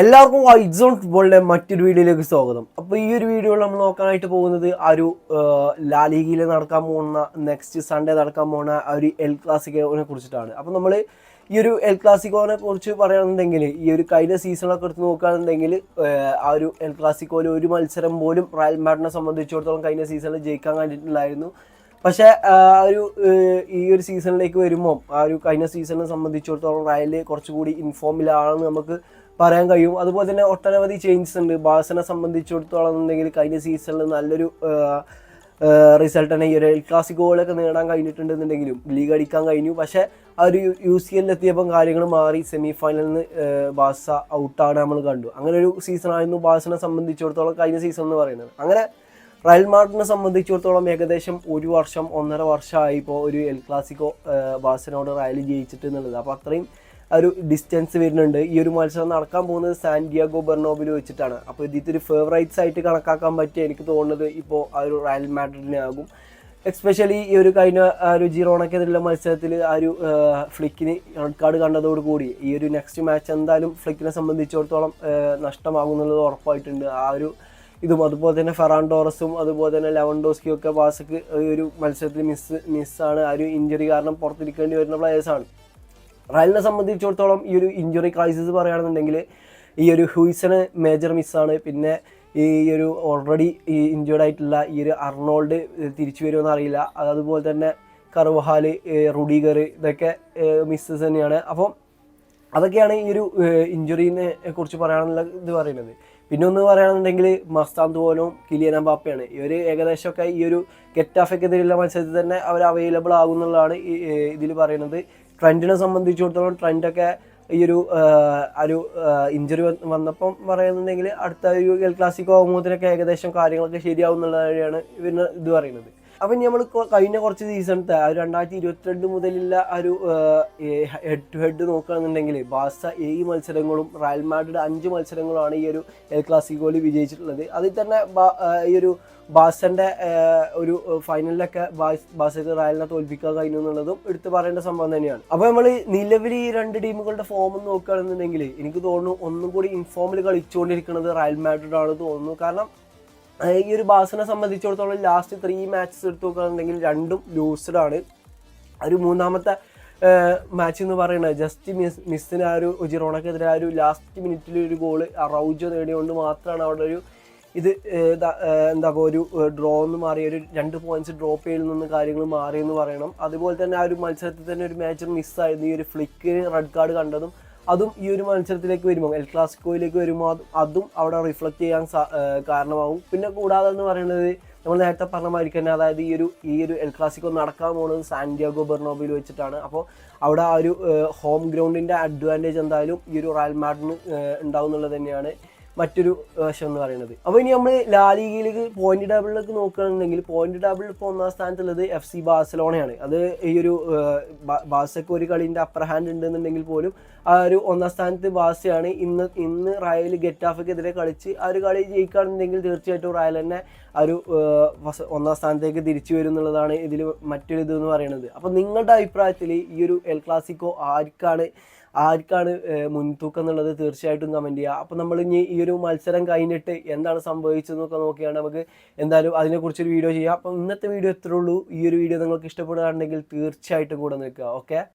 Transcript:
എല്ലാവർക്കും white zone ഫുട്ബോളിന്റെ മറ്റൊരു വീഡിയോയിലേക്ക് സ്വാഗതം. അപ്പോൾ ഈ ഒരു വീഡിയോയിൽ നമ്മൾ നോക്കാനായിട്ട് പോകുന്നത് ആ ഒരു ലാലിഗയിൽ നടക്കാൻ പോകുന്ന നെക്സ്റ്റ് സൺഡേ നടക്കാൻ പോകുന്ന ആ ഒരു എൽ ക്ലാസിക്കോനെ കുറിച്ചിട്ടാണ്. അപ്പോൾ നമ്മൾ ഈ ഒരു എൽ ക്ലാസിക്കോനെ കുറിച്ച് പറയുകയാണെന്നുണ്ടെങ്കിൽ ഈ ഒരു കഴിഞ്ഞ സീസണൊക്കെ എടുത്ത് നോക്കുകയാണെന്നുണ്ടെങ്കിൽ ആ ഒരു എൽ ക്ലാസിക്കോയിൽ ഒരു മത്സരം പോലും റയൽ മാഡിനെ സംബന്ധിച്ചിടത്തോളം കഴിഞ്ഞ സീസണിൽ ജയിക്കാൻ കഴിഞ്ഞിട്ടില്ലായിരുന്നു പക്ഷേ ആ ഒരു ഈ ഒരു സീസണിലേക്ക് വരുമ്പോൾ ആ ഒരു കഴിഞ്ഞ സീസണിനെ സംബന്ധിച്ചിടത്തോളം റയൽ കുറച്ചുകൂടി ഇൻഫോമിലാണെന്ന് നമുക്ക് പറയാൻ കഴിയും. അതുപോലെ തന്നെ ഒട്ടനവധി ചേഞ്ചസ് ഉണ്ട്. ബാഴ്സനെ സംബന്ധിച്ചിടത്തോളം എന്നുണ്ടെങ്കിൽ കഴിഞ്ഞ സീസണിൽ നല്ലൊരു റിസൾട്ട് തന്നെ ഈ ഒരു എൽ ക്ലാസിക്കോകളൊക്കെ നേടാൻ കഴിഞ്ഞിട്ടുണ്ടെന്നുണ്ടെങ്കിലും ലീഗ് അടിക്കാൻ കഴിഞ്ഞു. പക്ഷേ ആ ഒരു യു സി എല്ലിലെത്തിയപ്പം കാര്യങ്ങൾ മാറി. സെമി ഫൈനലിൽ നിന്ന് ബാസ ഔട്ടാണ് നമ്മൾ കണ്ടു. അങ്ങനെ ഒരു സീസണായിരുന്നു ബാസിനെ സംബന്ധിച്ചിടത്തോളം കഴിഞ്ഞ സീസൺ എന്ന് പറയുന്നത്. അങ്ങനെ റയൽ മാർട്ടിനെ സംബന്ധിച്ചിടത്തോളം ഏകദേശം ഒരു വർഷം ഒന്നര വർഷമായി ഇപ്പോൾ ഒരു എൽ ക്ലാസിക്കോ ബാസിനോട് റയൽ ജയിച്ചിട്ട് എന്നുള്ളത്. അപ്പോൾ അത്രയും ഒരു ഡിസ്റ്റൻസ് വരുന്നുണ്ട്. ഈ ഒരു മത്സരം നടക്കാൻ പോകുന്നത് സാന്റിയാഗോ ബെർണോബിൽ വെച്ചിട്ടാണ്. അപ്പോൾ ഇതിൽ ഒരു ഫേവറേറ്റ്സ് ആയിട്ട് കണക്കാക്കാൻ പറ്റിയ എനിക്ക് തോന്നുന്നത് ഇപ്പോൾ ആ ഒരു റയൽ മാഡ്രിഡിനെ ആകും എക്സ്പെഷ്യലി ഈ ഒരു കഴിഞ്ഞ ആ ഒരു ജിറോണക്കെതിരെയുള്ള മത്സരത്തിൽ ആ ഒരു ഫ്ലിക്കിന് റെഡ് കാർഡ് കണ്ടതോടുകൂടി ഈ ഒരു നെക്സ്റ്റ് മാച്ച് എന്തായാലും ഫ്ലിക്കിനെ സംബന്ധിച്ചിടത്തോളം നഷ്ടമാകും എന്നുള്ളത് ഉറപ്പായിട്ടുണ്ട്. ആ ഒരു ഇതും അതുപോലെ തന്നെ ഫെറാൻ ടോറസും അതുപോലെ തന്നെ ലെവൻഡോസ്കിയും ഒക്കെ ബാസക്ക് ഈ ഒരു മത്സരത്തിൽ മിസ് മിസ്സാണ് ആ ഒരു ഇഞ്ചുറി കാരണം പുറത്തിരിക്കേണ്ടി വരുന്ന പ്ലേയേഴ്സാണ് റയലിനെ സംബന്ധിച്ചിടത്തോളം ഈ ഒരു ഇഞ്ചുറി ക്രൈസിസ് പറയുകയാണെന്നുണ്ടെങ്കിൽ ഈ ഒരു ഹ്യൂസന് മേജർ മിസ്സാണ് പിന്നെ ഈ ഒരു ഓൾറെഡി ഈ ഇഞ്ചേർഡ് ആയിട്ടുള്ള ഈ ഒരു അർണോൾഡ് തിരിച്ചു വരുമെന്ന് അറിയില്ല അതുപോലെ തന്നെ കർവഹാൽ റുഡിഗർ ഇതൊക്കെ മിസ്സസ് തന്നെയാണ്. അപ്പം അതൊക്കെയാണ് ഈ ഒരു ഇഞ്ചുറീനെ കുറിച്ച് പറയാനുള്ള ഇത് പറയുന്നത്. പിന്നെ ഒന്ന് പറയുകയാണെന്നുണ്ടെങ്കിൽ മസ്താന്ത് പോലും കിലിയൻ അമ്പാപ്പയാണ് ഇവർ ഏകദേശമൊക്കെ ഈ ഒരു ഗെറ്റാഫയ്ക്കെതിരെയുള്ള മത്സരത്തിൽ തന്നെ അവർ അവൈലബിൾ ആകും എന്നുള്ളതാണ് ഇതിൽ പറയുന്നത്. ട്രെൻഡിനെ സംബന്ധിച്ചിടത്തോളം ട്രെൻഡൊക്കെ ഈ ഒരു ഒരു ഇഞ്ചുറി വന്നപ്പം പറയുന്നുണ്ടെങ്കിൽ അടുത്ത ഒരു എൽ ക്ലാസിക്കോ ഏകദേശം കാര്യങ്ങളൊക്കെ ശരിയാവും എന്നുള്ളതാണ് ഇവർ ഇത് പറയുന്നത്. അപ്പം നമ്മൾ കഴിഞ്ഞ കുറച്ച് സീസണത്തെ ആ രണ്ടായിരത്തി ഇരുപത്തിരണ്ട് മുതലുള്ള ആ ഒരു ഹെഡ് ടു ഹെഡ് നോക്കുകയാണെന്നുണ്ടെങ്കിൽ ബാസ ഏഴ് മത്സരങ്ങളും റയൽ മാഡ്രിഡ് അഞ്ച് മത്സരങ്ങളുമാണ് ഈ ഒരു എൽ ക്ലാസിക്കോയിൽ വിജയിച്ചിട്ടുള്ളത്. അതിൽ തന്നെ ഈ ഒരു ബാസന്റെ ഒരു ഫൈനലിലൊക്കെ ബാസ് ബാസക്ക് റയലിനെ തോൽപ്പിക്കാൻ കഴിഞ്ഞു എന്നുള്ളതും എടുത്തു പറയേണ്ട സംഭവം തന്നെയാണ്. അപ്പോൾ നമ്മൾ നിലവിൽ ഈ രണ്ട് ടീമുകളുടെ ഫോം നോക്കുകയാണെന്നുണ്ടെങ്കിൽ എനിക്ക് തോന്നുന്നു ഒന്നും കൂടി ഇൻഫോമിൽ കളിച്ചുകൊണ്ടിരിക്കുന്നത് റയൽ മാഡ്രിഡ് ആണെന്ന് തോന്നുന്നു. കാരണം ഈ ഒരു ബാസിനെ സംബന്ധിച്ചിടത്തോളം ലാസ്റ്റ് ത്രീ മാച്ചസ് എടുത്തു നോക്കുകയാണെന്നുണ്ടെങ്കിൽ രണ്ടും ലൂസ്ഡ് ആണ്. ഒരു മൂന്നാമത്തെ മാച്ച് എന്ന് പറയുന്നത് ജസ്റ്റ് മിസ് മിസ്സിന് ആ ഒരു ഉജിറോണക്കെതിരെ ആ ഒരു ലാസ്റ്റ് മിനിറ്റിൽ ഒരു ഗോൾ റൗജോ നേടിയുകൊണ്ട് മാത്രമാണ് അവിടെ ഒരു ഇത് എന്താ ഒരു ഡ്രോ എന്ന് മാറി ഒരു രണ്ട് പോയിന്റ്സ് ഡ്രോപ്പ് ചെയ്യൽ നിന്ന് കാര്യങ്ങൾ മാറിയെന്ന് പറയണം. അതുപോലെ തന്നെ ആ ഒരു മത്സരത്തിൽ തന്നെ ഒരു മാച്ച് മിസ്സായിരുന്നു ഈ ഒരു ഫ്ലിക്ക് റെഡ് കാർഡ് കണ്ടതും അതും ഈ ഒരു മത്സരത്തിലേക്ക് വരുമ്പോൾ എൽ ക്ലാസിക്കോയിലേക്ക് വരുമ്പോൾ അതും അവിടെ റിഫ്ലക്റ്റ് ചെയ്യാൻ കാരണമാകും പിന്നെ കൂടാതെ എന്ന് പറയുന്നത് നമ്മൾ നേരത്തെ പറഞ്ഞ മാതിരി തന്നെ അതായത് ഈ ഒരു ഈ ഒരു എൽ ക്ലാസിക്കോ നടക്കാൻ പോകുന്നത് സാന്റിയാഗോ ബെർണോബിൽ വെച്ചിട്ടാണ്. അപ്പോൾ അവിടെ ആ ഒരു ഹോം ഗ്രൗണ്ടിന്റെ അഡ്വാന്റേജ് എന്തായാലും ഈ ഒരു റയൽ മാഡിന് ഉണ്ടാവും എന്നുള്ളത് തന്നെയാണ്. മറ്റൊരു വശം എന്ന് പറയുന്നത്. അപ്പോൾ ഇനി നമ്മൾ ലാലിഗയിലേക്ക് പോയിന്റ് ടേബിളിലേക്ക് നോക്കുകയാണെന്നുണ്ടെങ്കിൽ പോയിന്റ് ടേബിളിൽ ഇപ്പോൾ ഒന്നാം സ്ഥാനത്തുള്ളത് എഫ് സി ബാഴ്സലോണയാണ്. അത് ഈ ഒരു ബാസക്ക് ഒരു കളിന്റെ അപ്പർ ഹാൻഡ് ഉണ്ടെന്നുണ്ടെങ്കിൽ പോലും ആ ഒരു ഒന്നാം സ്ഥാനത്ത് ബാസയാണ് ഇന്ന് ഇന്ന് റയൽ ഗെറ്റാഫക്കെതിരെ കളിച്ച് ആ ഒരു കളി ജയിക്കുകയാണെന്നുണ്ടെങ്കിൽ തീർച്ചയായിട്ടും റയൽ തന്നെ ആ ഒരു ഒന്നാം സ്ഥാനത്തേക്ക് തിരിച്ചു വരും എന്നുള്ളതാണ് ഇതിൽ മറ്റൊരു ഇത് എന്ന് പറയുന്നത്. അപ്പോൾ നിങ്ങളുടെ അഭിപ്രായത്തിൽ ഈ ഒരു എൽ ക്ലാസിക്കോ ആർക്കാണ് ആർക്കാണ് മുൻതൂക്കം എന്നുള്ളത് തീർച്ചയായിട്ടും കമന്റ് ചെയ്യുക അപ്പോൾ നമ്മൾ ഇനി ഈ ഒരു മത്സരം കഴിഞ്ഞിട്ട് എന്താണ് സംഭവിച്ചതെന്നൊക്കെ നോക്കിയാണ് നമുക്ക് എന്തായാലും അതിനെക്കുറിച്ചൊരു വീഡിയോ ചെയ്യാം. അപ്പം ഇന്നത്തെ വീഡിയോ എത്രേ ഉള്ളൂ. ഈ ഒരു വീഡിയോ നിങ്ങൾക്ക് ഇഷ്ടപ്പെടുകയാണെങ്കിൽ തീർച്ചയായിട്ടും കൂടെ നിൽക്കുക. ഓക്കെ